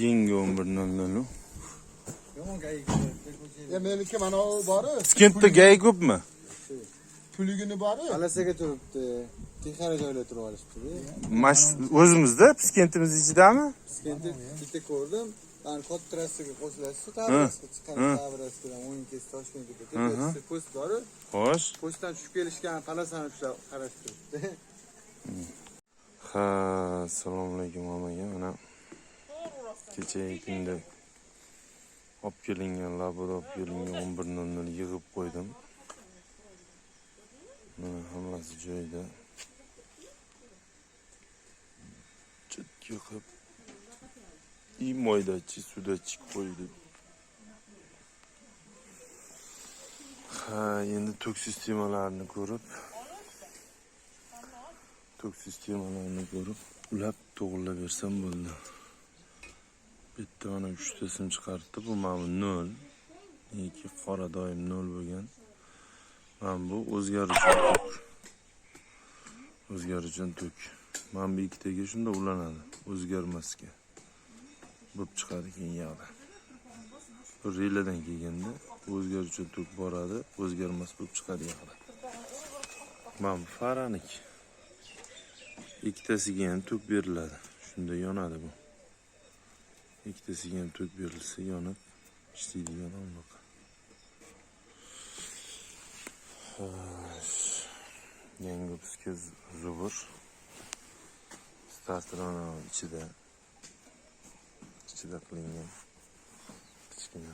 Yangi 11.00. Yomon gayik. Ya meniki mana o bori. Piskentda gay ko'pmi? Puligini bori. Alasaga turibdi. Texara joyda turib olishibdi. O'zimizda Piskentimiz ichidami? Piskentda bitta ko'rdim. Ani Kottrasiga qo'shilasiz, Hı. Tabrasga chiqqan Hı. Tabrasdan o'yin kes Toshkentga. Hı hı. Tepasida post bor. Xo'sh. Postdan tushib kelishgan qalasani ushlab qarash turibdi. Ha, assalomu alaykum omaga. Mana kechagi kunda olib kelingan labada olib kelingan 11.00 yig'ib qo'ydim. Mana hammasi joyida. Chetga qilib и moydachi sudachi. Ha, endi tok sistemalarini ko'rib tok sistemalarini ko'rib ulab to'g'irlab bersam bo'ldi. Bitta mana uchtasini chiqaribdi. Bu mana bu 0. Neki qora doim 0 bo'lgan. Mana bu o'zgaruvchan tok. O'zgaruvchan tok. Mana bu ikkitaga shunda ulanadi. O'zgarmasga. Bo'lib chiqadi keyin yog'da. Bu reladan kelganda o'zgaruvchan tok boradi, o'zgarmas bo'lib chiqadi yog'da. Mana bu faraniki. ikkitasiga ham tok beriladi shunda yonadi bu ikkitasiga ham tok berilsa yonib ishlaydigan unaqa Xo'sh. yangi bizga zubur. Starter mana ichida ichida qilingan kichkina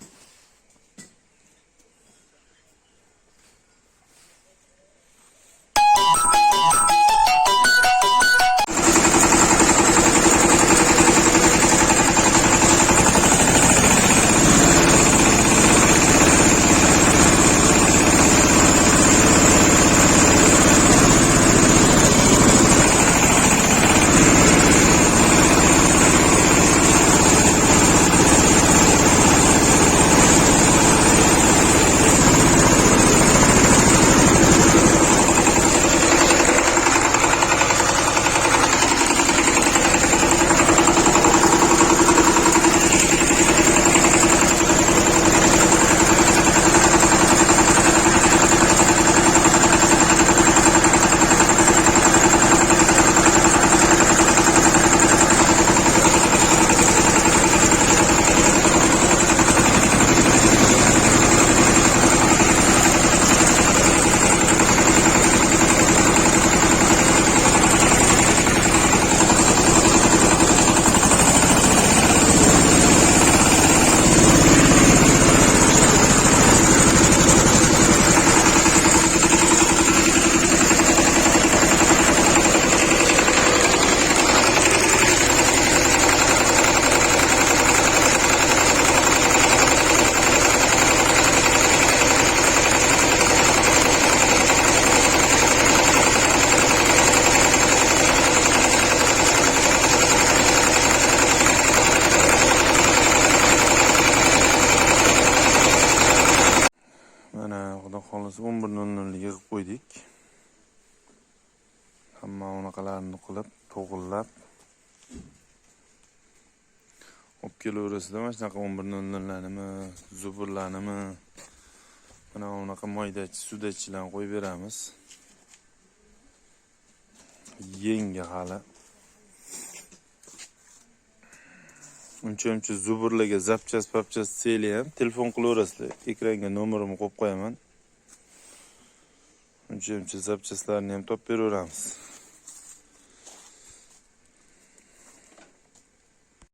Mana xudo xohlasa 11.00 yig'ib qo'ydik. Hamma unaqalarni qilib, to'g'irlab olib kelaverasizda mana shunaqa 11.00larnimi, zuburlarnimi mana unaqa moydachi, sudachilarni qo'yib beramiz. Yangi hali. Uncha uncha zuburlarga zapchas papchas seli ham telefon qilaverasizlar. Ekranga nomerimni qo'yib qo'yaman. Uncha uncha zapchaslarni ham topib beraveramiz.